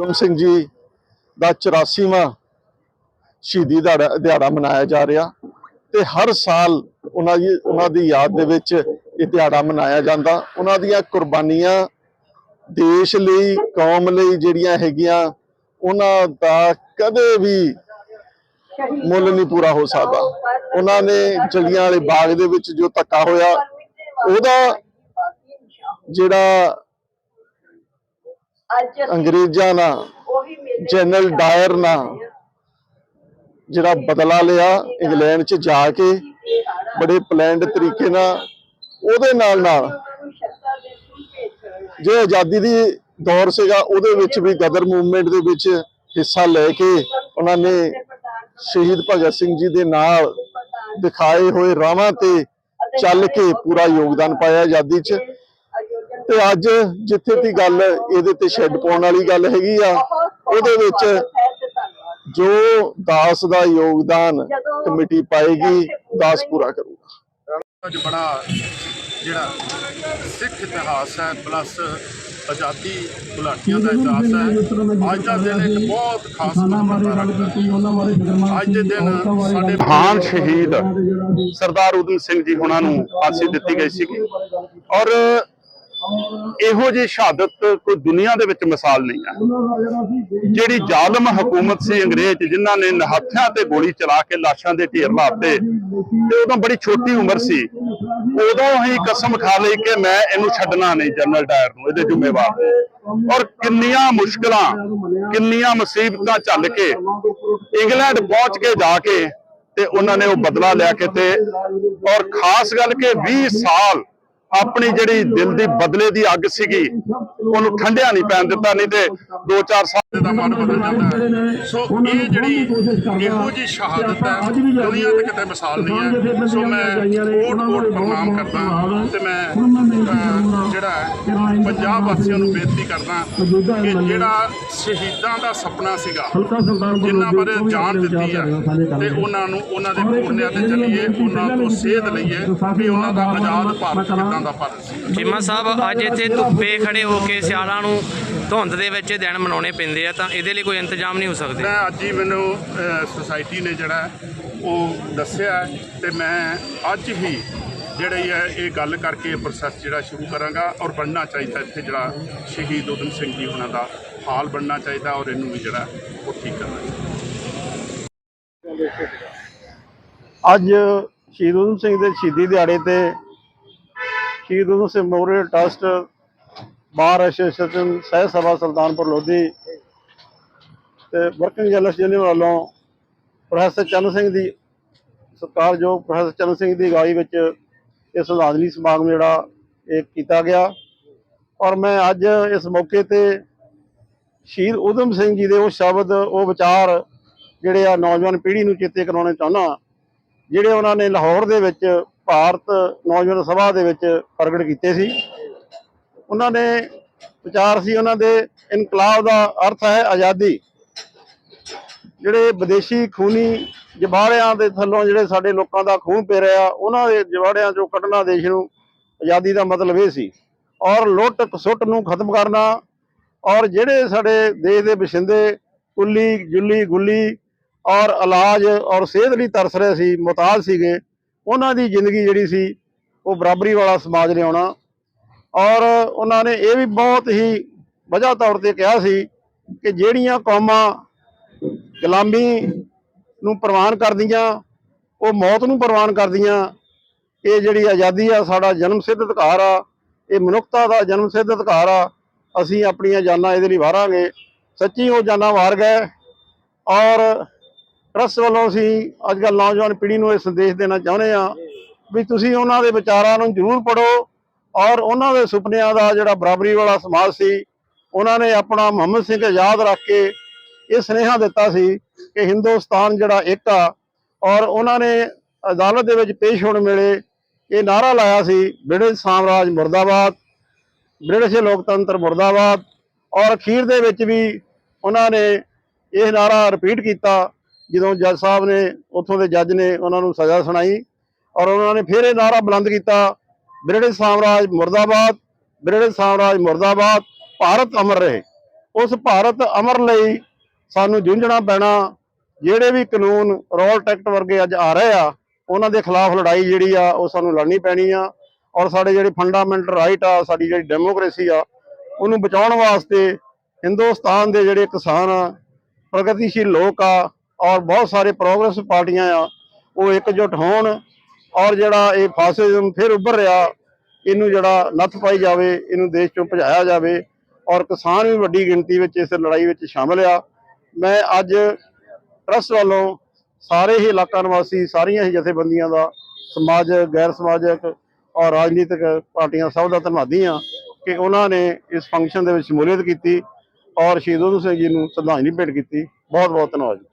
ਊਧਮ ਸਿੰਘ ਜੀ ਦਾ 84ਵਾਂ ਸ਼ਹੀਦੀ ਦਿਹਾੜਾ ਮਨਾਇਆ ਜਾ ਰਿਹਾ ਤੇ ਹਰ ਸਾਲ ਉਹਨਾਂ ਦੀ ਉਹਨਾਂ ਦੀ ਯਾਦ ਦੇ ਵਿੱਚ ਇਹ ਦਿਹਾੜਾ ਮਨਾਇਆ ਜਾਂਦਾ। ਉਹਨਾਂ ਦੀਆਂ ਕੁਰਬਾਨੀਆਂ ਦੇਸ਼ ਲਈ, ਕੌਮ ਲਈ ਜਿਹੜੀਆਂ ਹੈਗੀਆਂ, ਉਹਨਾਂ ਦਾ ਕਦੇ ਵੀ ਮੁੱਲ ਨਹੀਂ ਪੂਰਾ ਹੋ ਸਕਦਾ। ਉਹਨਾਂ ਨੇ ਜਲੀਆਂ ਵਾਲੇ ਬਾਗ ਦੇ ਵਿੱਚ ਜੋ ਧੱਕਾ ਹੋਇਆ, ਉਹਦਾ ਜਿਹੜਾ ਅੰਗਰੇਜ਼ਾਂ ਨਾਲ ਜਨਰਲ ਡਾਇਰ ਨਾਲ ਜਿਹੜਾ ਬਦਲਾ ਲਿਆ ਇੰਗਲੈਂਡ 'ਚ ਜਾ ਕੇ ਬੜੇ ਪਲੈਨਡ ਤਰੀਕੇ ਨਾਲ ਉਹਦੇ ਨਾਲ ਨਾਲ ਜੋ ਆਜ਼ਾਦੀ ਦੀ ਦੌਰ ਸੀਗਾ ਉਹਦੇ ਵਿੱਚ ਵੀ ਗਦਰ ਮੂਵਮੈਂਟ ਦੇ ਵਿੱਚ ਹਿੱਸਾ ਲੈ ਕੇ ਉਹਨਾਂ ਨੇ ਸ਼ਹੀਦ ਭਗਤ ਸਿੰਘ ਜੀ ਦੇ ਨਾਲ ਦਿਖਾਏ ਹੋਏ ਰਾਹਾਂ ਤੇ ਚੱਲ ਕੇ ਪੂਰਾ ਯੋਗਦਾਨ ਪਾਇਆ ਆਜ਼ਾਦੀ 'ਚ। ਤੇ ਅੱਜ ਜਿੱਥੇ ਦੀ ਗੱਲ ਇਹਦੇ ਤੇ ਸ਼ੈੱਡ ਪਾਉਣ ਵਾਲੀ ਗੱਲ ਹੈਗੀ ਆ ਉਹਦੇ ਵਿੱਚ ਜੋ ਦਾਸ ਦਾ ਯੋਗਦਾਨ ਕਮੇਟੀ ਪਾਏਗੀ ਦਾਸ ਪੂਰਾ ਕਰੂਗਾ। ਅੱਜ ਬੜਾ ਜਿਹੜਾ ਸਿੱਖ ਇਤਿਹਾਸ ਹੈ ਪਲੱਸ ਆਜ਼ਾਦੀ ਗੁਲਾਟੀਆਂ ਦਾ ਇਤਿਹਾਸ ਹੈ। ਅੱਜ ਦਾ ਦਿਨ ਇੱਕ ਬਹੁਤ ਖਾਸ ਮਹੱਤਤਾ ਰੱਖਦਾ ਹੈ। ਅੱਜ ਦੇ ਦਿਨ ਸਾਡੇ ਮਹਾਨ ਸ਼ਹੀਦ ਸਰਦਾਰ ਉਦਮ ਸਿੰਘ ਜੀ ਹੁਣਾਂ ਨੂੰ ਫਾਂਸੀ ਦਿੱਤੀ ਗਈ ਸੀਗੀ। ਔਰ ਇਹੋ ਜਿਹੀ ਸ਼ਹਾਦਤ ਕੋਈ ਦੁਨੀਆ ਦੇ ਵਿੱਚ ਮਿਸਾਲ ਨਹੀਂ ਹੈ। ਜਿਹੜੀ ਜ਼ਾਲਮ ਹਕੂਮਤ ਸੀ ਅੰਗਰੇਜ਼ ਜਿਨ੍ਹਾਂ ਨੇ ਨਿਹੱਥਿਆਂ ਤੇ ਗੋਲੀ ਚਲਾ ਕੇ ਲਾਸ਼ਾਂ ਦੇ ਢੇਰ ਲਾਤੇ ਤੇ ਉਦੋਂ ਬੜੀ ਛੋਟੀ ਉਮਰ ਸੀ। ਉਦੋਂ ਹੀ ਕਸਮ ਖਾ ਲਈ ਕਿ ਮੈਂ ਇਹਨੂੰ ਛੱਡਣਾ ਨਹੀਂ ਜਨਰਲ ਡਾਇਰ ਨੂੰ ਇਹਦੇ ਜ਼ਿੰਮੇਵਾਰ। ਔਰ ਕਿੰਨੀਆਂ ਮੁਸ਼ਕਲਾਂ ਕਿੰਨੀਆਂ ਮੁਸੀਬਤਾਂ ਝੱਲ ਕੇ ਇੰਗਲੈਂਡ ਪਹੁੰਚ ਕੇ ਜਾ ਕੇ ਤੇ ਉਹਨਾਂ ਨੇ ਉਹ ਬਦਲਾ ਲਿਆ ਕੇ ਤੇ ਔਰ ਖਾਸ ਗੱਲ ਕਿ 20 ਸਾਲ ਆਪਣੀ ਜਿਹੜੀ ਦਿਲ ਦੀ ਬਦਲੇ ਦੀ ਅੱਗ ਸੀਗੀ ਉਹਨੂੰ ਠੰਡਿਆ ਨਹੀਂ ਪੈਣ ਦਿੱਤਾ ਨਹੀਂ ਤੇ 2-4 ਸਾਲ ਦਾ ਮਨ ਬਦਲ ਜਾਂਦਾ ਸੋ ਇਹ ਜਿਹੜੀ ਇਹੋ ਜਿਹੀ ਸ਼ਹਾਦਤ ਹੈ ਦੁਨੀਆ ਤੇ ਕਿਤੇ ਮਿਸਾਲ ਨਹੀਂ ਹੈ। ਸੋ ਮੈਂ ਕੋਟ ਕੋਟ ਪ੍ਰਣਾਮ ਕਰਦਾ ਤੇ ਮੈਂ ਜਿਹੜਾ ਪੰਜਾਬ ਵਾਸੀਆਂ ਨੂੰ ਬੇਨਤੀ ਕਰਦਾ ਕਿ ਜਿਹੜਾ ਸ਼ਹੀਦਾਂ ਦਾ ਸੁਪਨਾ ਸੀਗਾ ਜਿਨ੍ਹਾਂ ਬਾਰੇ ਜਾਨ ਦਿੱਤੀ ਹੈ ਤੇ ਉਹਨਾਂ ਨੂੰ ਉਹਨਾਂ ਦੇ ਪੁੰਨਿਆਂ ਤੇ ਚੱਲੀਏ ਉਹਨਾਂ ਤੋਂ ਸੇਧ ਲਈਏ ਵੀ ਉਹਨਾਂ ਦਾ ਆਜ਼ਾਦ ਭਾਰਤ ਕਿੱਦਾਂ ਦਾ ਭਾਰਤ ਸੀ। ਚੀਮਾ ਸਾਹਿਬ ਅੱਜ ਇੱਥੇ ਧੁੱਪੇ ਖੜੇ ਹੋ ਕੇ ਸਿਆਲਾਂ ਨੂੰ ਧੁੰਦ ਦੇ ਵਿੱਚ ਦਿਨ ਮਨਾਉਣੇ ਪੈਂਦੇ ਆ ਤਾਂ ਇਹਦੇ ਲਈ ਕੋਈ ਇੰਤਜ਼ਾਮ ਨਹੀਂ ਹੋ ਸਕਦੇ। ਮੈਂ ਅੱਜ ਹੀ ਮੈਨੂੰ ਸੁਸਾਇਟੀ ਨੇ ਜਿਹੜਾ ਉਹ ਦੱਸਿਆ ਤੇ ਮੈਂ ਅੱਜ ਹੀ ਜਿਹੜੀ ਹੈ, ਇਹ ਗੱਲ ਕਰਕੇ ਪ੍ਰੋਸੈਸ ਜਿਹੜਾ ਸ਼ੁਰੂ ਕਰਾਂਗਾ ਔਰ ਬਣਨਾ ਚਾਹੀਦਾ ਇੱਥੇ ਜਿਹੜਾ ਸ਼ਹੀਦ ਉਦਮ ਸਿੰਘ ਜੀ ਉਹਨਾਂ ਦਾ ਹਾਲ ਬਣਨਾ ਚਾਹੀਦਾ ਔਰ ਇਹਨੂੰ ਵੀ ਜਿਹੜਾ ਉਹ ਠੀਕ ਕਰਨਾ ਚਾਹੀਦਾ। ਅੱਜ ਸ਼ਹੀਦ ਊਧਮ ਸਿੰਘ ਦੇ ਸ਼ਹੀਦੀ ਦਿਹਾੜੇ ਤੇ Shaheed Udham Singh memorial trust bar association ਸਹਿ ਸਭਾ ਸੁਲਤਾਨਪੁਰ ਲੋਧੀ ਤੇ ਵਰਕਿੰਗ ਜਰਨਲਿਸਟ ਯੂਨੀਅਨ ਵੱਲੋਂ ਪ੍ਰੋਫੈਸਰ ਚੰਨ ਸਿੰਘ ਦੀ ਸਰਕਾਰ ਜੋ ਪ੍ਰੋਫੈਸਰ ਚੰਨ ਸਿੰਘ ਦੀ ਅਗਵਾਈ ਵਿੱਚ ਇਹ ਸ਼ਰਧਾਂਜਲੀ ਸਮਾਗਮ ਜਿਹੜਾ ਇਹ ਕੀਤਾ ਗਿਆ। ਔਰ ਮੈਂ ਅੱਜ ਇਸ ਮੌਕੇ ਤੇ ਸ਼ਹੀਦ ਊਧਮ ਸਿੰਘ ਜੀ ਦੇ ਉਹ ਸ਼ਬਦ, ਉਹ ਵਿਚਾਰ ਜਿਹੜੇ ਆ ਨੌਜਵਾਨ ਪੀੜ੍ਹੀ ਨੂੰ ਚੇਤੇ ਕਰਾਉਣੇ ਚਾਹੁੰਦਾ ਜਿਹੜੇ ਉਹਨਾਂ ਨੇ ਲਾਹੌਰ ਦੇ ਵਿੱਚ ਭਾਰਤ ਨੌਜਵਾਨ ਸਭਾ ਦੇ ਵਿੱਚ ਪ੍ਰਗਟ ਕੀਤੇ ਸੀ। ਉਹਨਾਂ ਨੇ ਵਿਚਾਰ ਸੀ, ਉਹਨਾਂ ਦੇ ਇਨਕਲਾਬ ਦਾ ਅਰਥ ਹੈ ਆਜ਼ਾਦੀ। ਜਿਹੜੇ ਵਿਦੇਸ਼ੀ ਖੂਨੀ ਜਵਾੜਿਆਂ ਦੇ ਥੱਲੋਂ ਜਿਹੜੇ ਸਾਡੇ ਲੋਕਾਂ ਦਾ ਖੂਨ ਪੀ ਰਿਹਾ, ਉਹਨਾਂ ਦੇ ਜਵਾੜਿਆਂ ਚੋਂ ਕੱਢਣਾ ਦੇਸ਼ ਨੂੰ ਆਜ਼ਾਦੀ ਦਾ ਮਤਲਬ ਇਹ ਸੀ। ਔਰ ਲੁੱਟ ਖਸੁੱਟ ਨੂੰ ਖਤਮ ਕਰਨਾ, ਔਰ ਜਿਹੜੇ ਸਾਡੇ ਦੇਸ਼ ਦੇ ਵਸਿੰਦੇ ਕੁੱਲੀ, ਜੁੱਲੀ, ਗੁੱਲੀ ਔਰ ਇਲਾਜ ਔਰ ਸਿਹਤ ਲਈ ਤਰਸ ਰਹੇ ਸੀ ਮੁਤਾਜ ਸੀਗੇ, ਉਹਨਾਂ ਦੀ ਜ਼ਿੰਦਗੀ ਜਿਹੜੀ ਸੀ, ਉਹ ਬਰਾਬਰੀ ਵਾਲਾ ਸਮਾਜ ਲਿਆਉਣਾ। ਔਰ ਉਹਨਾਂ ਨੇ ਇਹ ਵੀ ਬਹੁਤ ਹੀ ਵਜ੍ਹਾ ਤੌਰ ਤੇ ਕਿਹਾ ਸੀ ਕਿ ਜਿਹੜੀਆਂ ਕੌਮਾਂ ਗੁਲਾਮੀ ਨੂੰ ਪ੍ਰਵਾਨ ਕਰਦੀਆਂ, ਉਹ ਮੌਤ ਨੂੰ ਪ੍ਰਵਾਨ ਕਰਦੀਆਂ। ਇਹ ਜਿਹੜੀ ਆਜ਼ਾਦੀ ਆ, ਸਾਡਾ ਜਨਮ ਸਿੱਧ ਅਧਿਕਾਰ ਆ। ਇਹ ਮਨੁੱਖਤਾ ਦਾ ਜਨਮ ਸਿੱਧ ਅਧਿਕਾਰ ਆ। ਅਸੀਂ ਆਪਣੀਆਂ ਜਾਨਾਂ ਇਹਦੇ ਲਈ ਵਾਰਾਂਗੇ। ਸੱਚੀ ਉਹ ਜਾਨਾਂ ਵਾਰ ਗਏ। ਔਰ ਟਰੱਸਟ ਵੱਲੋਂ ਅਸੀਂ ਅੱਜ ਕੱਲ੍ਹ ਨੌਜਵਾਨ ਪੀੜ੍ਹੀ ਨੂੰ ਇਹ ਸੰਦੇਸ਼ ਦੇਣਾ ਚਾਹੁੰਦੇ ਆ ਵੀ ਤੁਸੀਂ ਉਹਨਾਂ ਦੇ ਵਿਚਾਰਾਂ ਨੂੰ ਜ਼ਰੂਰ ਪੜੋ ਔਰ ਉਹਨਾਂ ਦੇ ਸੁਪਨਿਆਂ ਦਾ ਜਿਹੜਾ ਬਰਾਬਰੀ ਵਾਲਾ ਸਮਾਜ ਸੀ, ਉਹਨਾਂ ਨੇ ਆਪਣਾ ਮੁਹੰਮਦ ਸਿੰਘ ਆਜ਼ਾਦ ਰੱਖ ਕੇ ਇਹ ਸੁਨੇਹਾ ਦਿੱਤਾ ਸੀ ਕਿ ਹਿੰਦੁਸਤਾਨ ਜਿਹੜਾ ਇੱਕ ਆ, ਔਰ ਉਹਨਾਂ ਨੇ ਅਦਾਲਤ ਦੇ ਵਿੱਚ ਪੇਸ਼ ਹੋਣ ਵੇਲੇ ਇਹ ਨਾਰਾ ਲਾਇਆ ਸੀ, ਬ੍ਰਿਟਿਸ਼ ਸਾਮਰਾਜ ਮੁਰਦਾਬਾਦ, ਬ੍ਰਿਟਿਸ਼ ਲੋਕਤੰਤਰ ਮੁਰਦਾਬਾਦ, ਔਰ ਅਖੀਰ ਦੇ ਵਿੱਚ ਵੀ ਉਹਨਾਂ ਨੇ ਇਹ ਨਾਰਾ ਰਿਪੀਟ ਕੀਤਾ, ਜਦੋਂ ਜੱਜ ਸਾਹਿਬ ਨੇ ਉੱਥੋਂ ਦੇ ਜੱਜ ਨੇ ਉਹਨਾਂ ਨੂੰ ਸਜ਼ਾ ਸੁਣਾਈ, ਔਰ ਉਹਨਾਂ ਨੇ ਫਿਰ ਇਹ ਨਾਰਾ ਬੁਲੰਦ ਕੀਤਾ, ਬ੍ਰਿਟਿਸ਼ ਸਾਮਰਾਜ ਮੁਰਦਾਬਾਦ, ਬ੍ਰਿਟਿਸ਼ ਸਾਮਰਾਜ ਮੁਰਦਾਬਾਦ, ਭਾਰਤ ਅਮਰ ਰਹੇ। ਉਸ ਭਾਰਤ ਅਮਰ ਲਈ ਸਾਨੂੰ ਜੂਝਣਾ ਪੈਣਾ, ਜਿਹੜੇ ਵੀ ਕਾਨੂੰਨ ਰੋਲ ਟੈਕਟ ਵਰਗੇ ਅੱਜ ਆ ਰਹੇ ਆ, ਉਹਨਾਂ ਦੇ ਖਿਲਾਫ ਲੜਾਈ ਜਿਹੜੀ ਆ, ਉਹ ਸਾਨੂੰ ਲੜਨੀ ਪੈਣੀ ਆ ਔਰ ਸਾਡੇ ਜਿਹੜੇ ਫੰਡਾਮੈਂਟਲ ਰਾਈਟ ਆ, ਸਾਡੀ ਜਿਹੜੀ ਡੈਮੋਕ੍ਰੇਸੀ ਆ, ਉਹਨੂੰ ਬਚਾਉਣ ਵਾਸਤੇ ਹਿੰਦੁਸਤਾਨ ਦੇ ਜਿਹੜੇ ਕਿਸਾਨ ਆ, ਪ੍ਰਗਤੀਸ਼ੀਲ ਲੋਕ ਆ ਔਰ ਬਹੁਤ ਸਾਰੇ ਪ੍ਰੋਗਰੈਸ ਪਾਰਟੀਆਂ ਆ, ਉਹ ਇਕਜੁੱਟ ਹੋਣ ਔਰ ਜਿਹੜਾ ਇਹ ਫਾਸਿਜ਼ਮ ਫਿਰ ਉੱਭਰ ਰਿਹਾ, ਇਹਨੂੰ ਜਿਹੜਾ ਨੱਥ ਪਾਈ ਜਾਵੇ, ਇਹਨੂੰ ਦੇਸ਼ ਚੋਂ ਭਜਾਇਆ ਜਾਵੇ ਔਰ ਕਿਸਾਨ ਵੀ ਵੱਡੀ ਗਿਣਤੀ ਵਿੱਚ ਇਸ ਲੜਾਈ ਵਿੱਚ ਸ਼ਾਮਲ ਆ। ਮੈਂ ਅੱਜ ਟਰਸਟ ਵੱਲੋਂ ਸਾਰੇ ਹੀ ਇਲਾਕਾ ਨਿਵਾਸੀ, ਸਾਰੀਆਂ ਹੀ ਜਥੇਬੰਦੀਆਂ ਦਾ ਸਮਾਜ, ਗੈਰ ਸਮਾਜਿਕ ਔਰ ਰਾਜਨੀਤਿਕ ਪਾਰਟੀਆਂ ਸਭ ਦਾ ਧੰਨਵਾਦੀ ਹਾਂ ਕਿ ਉਹਨਾਂ ਨੇ ਇਸ ਫੰਕਸ਼ਨ ਦੇ ਵਿੱਚ ਸ਼ਮੂਲੀਅਤ ਕੀਤੀ ਔਰ ਸ਼ਹੀਦ ਊਧਮ ਸਿੰਘ ਜੀ ਨੂੰ ਸ਼ਰਧਾਂਜਲੀ ਭੇਟ ਕੀਤੀ। ਬਹੁਤ ਬਹੁਤ ਧੰਨਵਾਦ ਜੀ।